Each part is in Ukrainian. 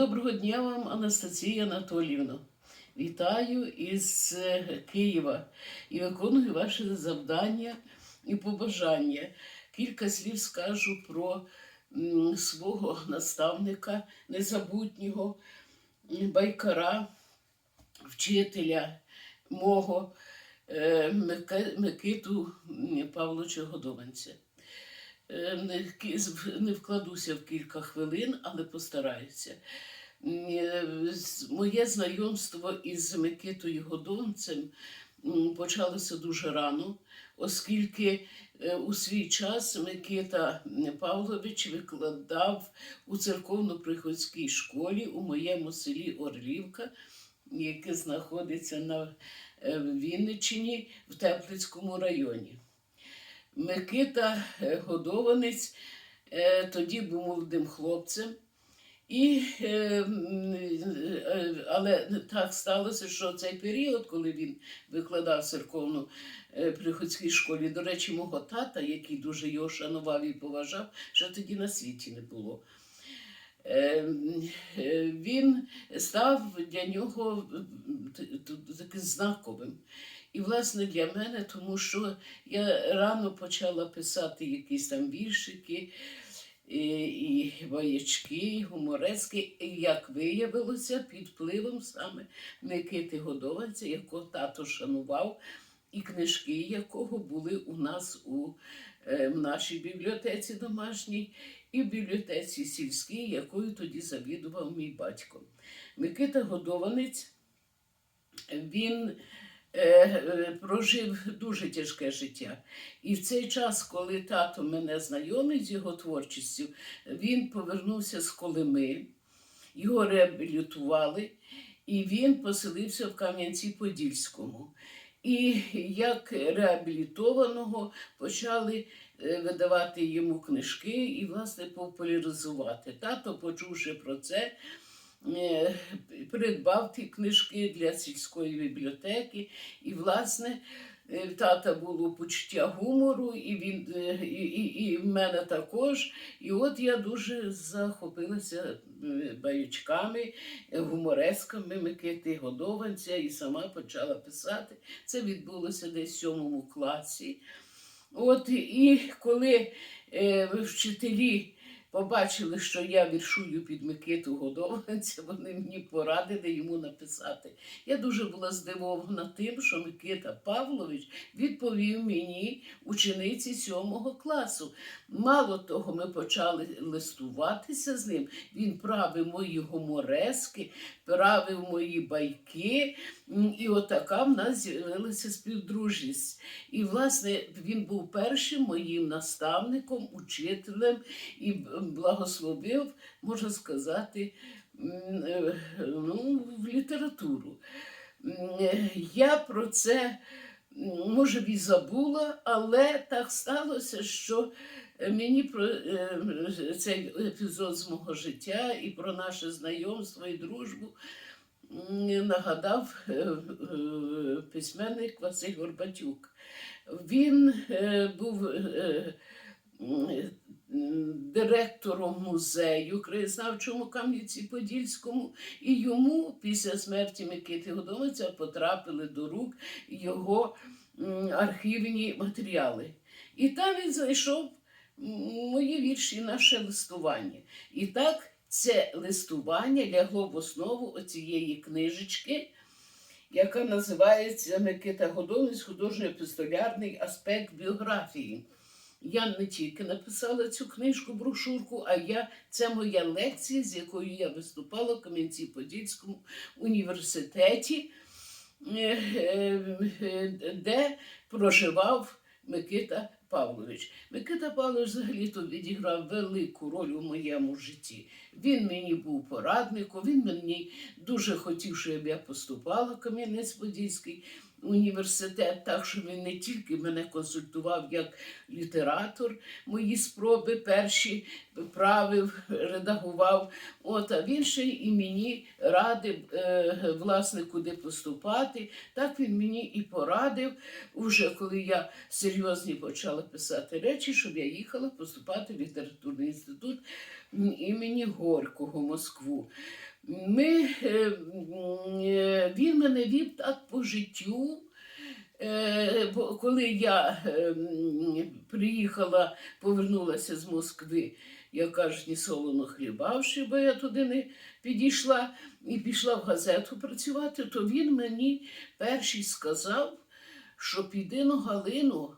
Доброго дня вам, Анастасія Анатоліївна. Вітаю із е, Києва і виконую ваші завдання і побажання. Кілька слів скажу про свого наставника незабутнього байкара, вчителя мого е, Микиту Павловича Годованця. Е, Не, вкладуся в кілька хвилин, але постараюся. Е, Моє знайомство із Микитою Годонцем почалося дуже рано, оскільки е, у свій час Микита Павлович викладав у церковно-приходській школі у моєму селі Орлівка, яке знаходиться на Вінниччині в Теплицькому районі. Микита е, Годованець е, тоді був молодим хлопцем. І, е, але так сталося, що цей період, коли він викладав е, приходській школі, до речі, мого тата, який дуже його шанував і поважав, що тоді на світі не було. Е, м, е, Він став для нього таким знаковим. І, власне, для мене, тому що я рано почала писати якісь там віршики, і, і воячки, і гуморески, і як виявилося, під впливом саме Микити Годованця, якого тато шанував, і книжки якого були у нас у е, в нашій бібліотеці домашній, і в бібліотеці сільській, якою тоді завідував мій батько. Микита Годованець, він е, е, прожив дуже тяжке життя. І в цей час, коли тато мене знайомить з його творчістю, він повернувся з Колими, його реабілітували, і він поселився в Кам'янці-Подільському. І як реабілітованого почали видавати йому книжки і, власне, популяризувати. Тато, почувши про це, е, придбав ті книжки для сільської бібліотеки. І, власне, е, в тата було почуття гумору, і він е, і, і, і в мене також. І от я дуже захопилася е, баючками, е, гуморесками Микити Годованця і сама почала писати. Це відбулося десь в сьомому класі. От і коли е, вчителі побачили, що я віршую під Микиту Годованця, вони мені порадили йому написати. Я дуже була здивована тим, що Микита Павлович відповів мені учениці сьомого класу. Мало того, ми почали листуватися з ним. Він правив мої гуморески, правив мої байки, і отака в нас з'явилася співдружність. І, власне, він був першим моїм наставником, учителем і благословив, можна сказати, е, ну, в літературу. Е, Я про це, може, і забула, але так сталося, що мені про е, цей епізод з мого життя і про наше знайомство і дружбу нагадав е, е, письменник Василь Горбатюк. Він е, був директором музею краєзнавчому Кам'янці-Подільському, і йому після смерті Микити Годовиця потрапили до рук його архівні матеріали. І там він знайшов мої вірші, наше листування. І так це листування лягло в основу оцієї книжечки, яка називається Микита Годовець художньо-епістолярний аспект біографії. Я не тільки написала цю книжку, брошурку, а я це моя лекція, з якою я виступала в Кам'янці-Подільському університеті, е, е, е, де проживав Микита Павлович. Микита Павлович взагалі-то відіграв велику роль у моєму житті. Він мені був порадником, він мені дуже хотів, щоб я поступала в Кам'янець-Подільський університет, так що він не тільки мене консультував як літератор, мої спроби перші правив, редагував. От, а він ще і мені радив, е, власне, куди поступати. Так він мені і порадив, уже коли я серйозні почала писати речі, щоб я їхала поступати в літературний інститут імені Горького Москву. Ми, е, е, він мене вів так по життю. Е, коли я приїхала, повернулася з Москви, я кажуть, ні солоно хлібавши, бо я туди не підійшла і пішла в газету працювати, то він мені перший сказав, що піди на Галину,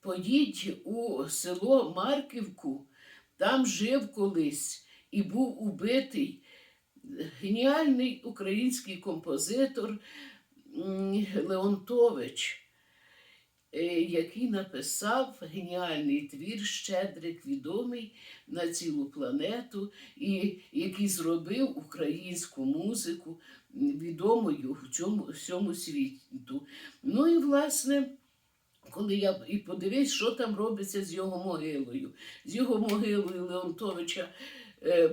поїдь у село Марківку, там жив колись і був убитий геніальний український композитор Леонтович, е, який написав геніальний твір Щедрик, відомий на цілу планету, і який зробив українську музику відомою в цьому всьому світу. Ну і власне. Коли я і подивився, що там робиться з його могилою. З його могилою Леонтовича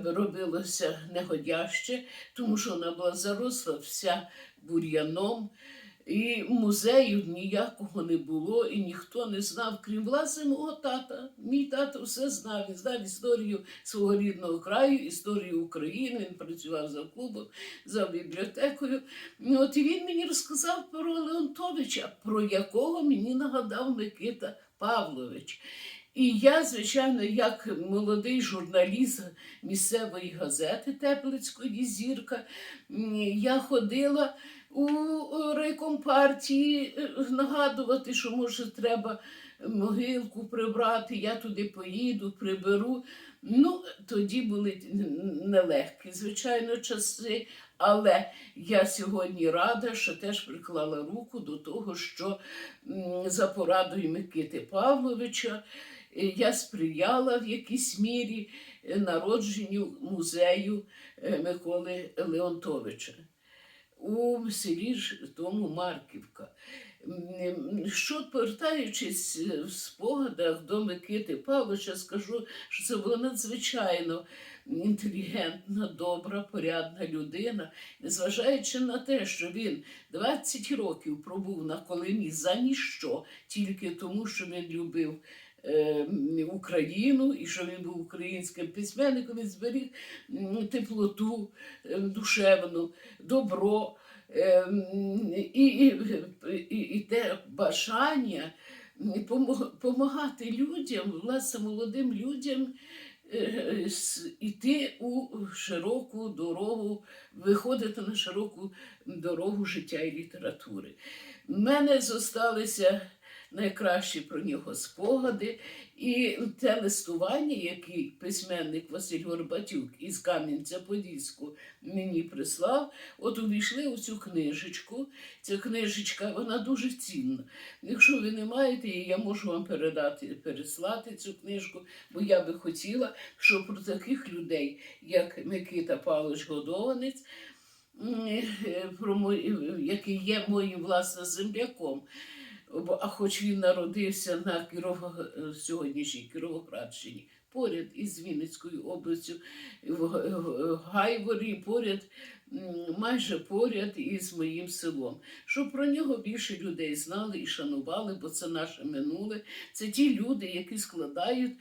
робилося негодяще, тому що вона була заросла вся бур'яном, і музею ніякого не було, і ніхто не знав, крім власне мого тата. Мій тато все знав. Він знав історію свого рідного краю, історію України. Він працював за клубом, за бібліотекою. Ну, От і він мені розказав про Леонтовича, про якого мені нагадав Микита Павлович. І я, звичайно, як молодий журналіст місцевої газети Теплицької зірка, я ходила у райком партії е, нагадувати, що може треба могилку прибрати, я туди поїду, приберу. Ну, тоді були нелегкі, звичайно, часи, але я сьогодні рада, що теж приклала руку до того, що за порадою Микити Павловича я сприяла в якійсь мірі е, народженню музею е, Миколи Леонтовича у селі тому Марківка. Що повертаючись е, в спогадах до Микити Павловича, скажу, що це була надзвичайно інтелігентна, добра, порядна людина, незважаючи на те, що він 20 років пробув на колині за ніщо, тільки тому, що він любив. Е, Україну і що він був українським письменником, він зберіг теплоту е, душевну, добро е, і, і, і, і те бажання допомагати людям, власне, молодим людям іти у широку дорогу, виходити на широку дорогу життя і літератури. У мене зосталися найкращі про нього спогади. І те листування, яке письменник Василь Горбатюк із Кам'янця-Подільську мені прислав, от увійшли у цю книжечку. Ця книжечка вона дуже цінна. Якщо ви не маєте її, я можу вам передати, переслати цю книжку, бо я би хотіла, щоб про таких людей, як Микита Павлович Годованець, е, про мої, який є моїм власне земляком. А хоч він народився на Кірово, е, сьогоднішній Кіровоградщині, поряд із Вінницькою областю, в Гайворі, поряд, майже поряд із моїм селом. Щоб про нього більше людей знали і шанували, бо це наше минуле. Це ті люди, які складають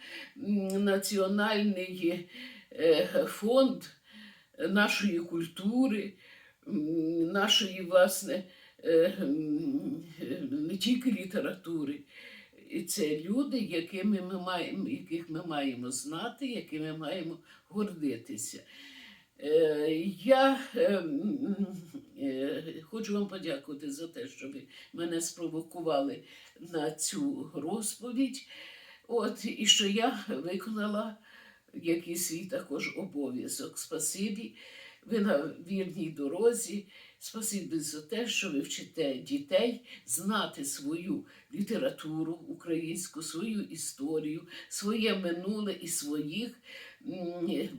національний е, фонд нашої культури, нашої, власне, не тільки літератури. І це люди, якими ми маємо, яких ми маємо знати, якими маємо гордитися. Е, Я е, е, хочу вам подякувати за те, що ви мене спровокували на цю розповідь. От, і що я виконала якийсь свій також обов'язок. Спасибі, ви на вірній дорозі. Спасибі за те, що ви вчите дітей знати свою літературу українську, свою історію, своє минуле і своїх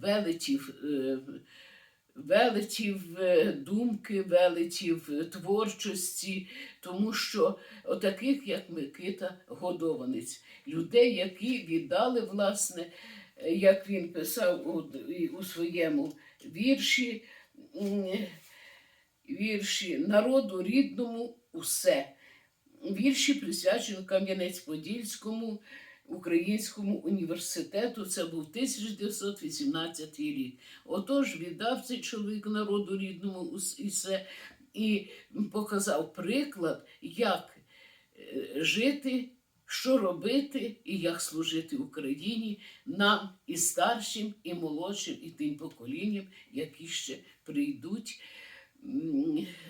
велетів. е, Велетів е, думки, велетів е, творчості, тому що отаких, як Микита Годованець, людей, які віддали власне як він писав у, у своєму вірші, вірші народу рідному усе. Вірші присвячені Кам'янець-Подільському Українському університету. Це був 1918 рік. Отож віддав цей чоловік народу рідному ус- і все і показав приклад, як е, жити, що робити і як служити Україні нам і старшим, і молодшим, і тим поколінням, які ще прийдуть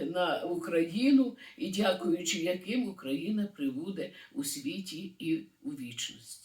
на Україну, і дякуючи яким Україна прибуде у світі і у вічності.